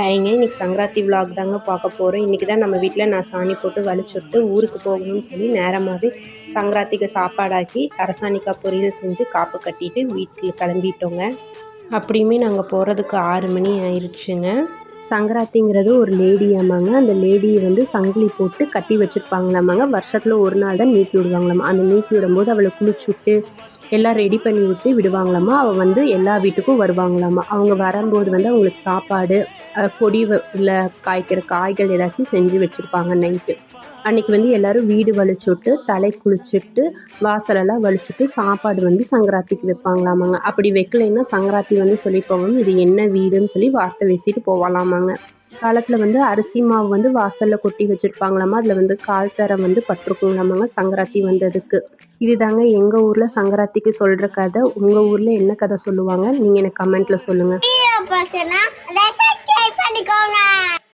ஹாய்ங்க இன்றைக்கி சங்கராத்தி விலாக் தாங்க பார்க்க போகிறோம் இன்றைக்கி தான் நம்ம வீட்டில் நான் சாணி போட்டு வலிச்சுட்டு ஊருக்கு போகணும்னு சொல்லி நேரமாகவே சங்கராத்திக்கு சாப்பாடாக்கி அரசாணிக்காய் பொரியல் செஞ்சு காப்பு கட்டிட்டு வீட்டில் கிளம்பிட்டோங்க. அப்படியுமே நாங்கள் போகிறதுக்கு ஆறு மணி ஆயிடுச்சுங்க சங்கராத்திங்கிறது ஒரு லேடியாமாங்க அந்த லேடியை வந்து சங்கிலி போட்டு கட்டி வச்சுருப்பாங்களாமாங்க. வருஷத்தில் ஒரு நாள் தான் நீக்கி விடுவாங்களாமா. அந்த நீக்கி விடும்போது அவளை குளிச்சு விட்டு எல்லாம் ரெடி பண்ணி விட்டு விடுவாங்களாமா. அவள் வந்து எல்லா வீட்டுக்கும் வருவாங்களாமா. அவங்க வரும்போது வந்து அவங்களுக்கு சாப்பாடு கொடி பொடி இல்லை காய்க்கிற காய்கள் ஏதாச்சும் செஞ்சு வச்சுருப்பாங்க நைட்டு அன்றைக்கி வந்து எல்லாரும் வீடு வலிச்சுட்டு தலை குளிச்சுட்டு வாசலெல்லாம் வலிச்சுட்டு சாப்பாடு வந்து சங்கராத்திக்கு வைப்பாங்களாமாங்க. அப்படி வைக்கலைன்னா சங்கராத்தி வந்து சொல்லி போவோம் இது என்ன வீடுன்னு சொல்லி வார்த்தை வீசிட்டு போகலாமாங்க காலத்தில் வந்து அரிசி மாவு வந்து வாசலில் கொட்டி வச்சுருப்பாங்களாமா அதில் வந்து கால் தரம் வந்து பட்டிருக்குங்களாமாங்க சங்கராத்தி வந்ததுக்கு. இதுதாங்க எங்கள் ஊரில் சங்கராத்திக்கு சொல்கிற கதை. உங்கள் ஊரில் என்ன கதை சொல்லுவாங்க? நீங்கள் எனக்கு கமெண்ட்டில் சொல்லுங்கள்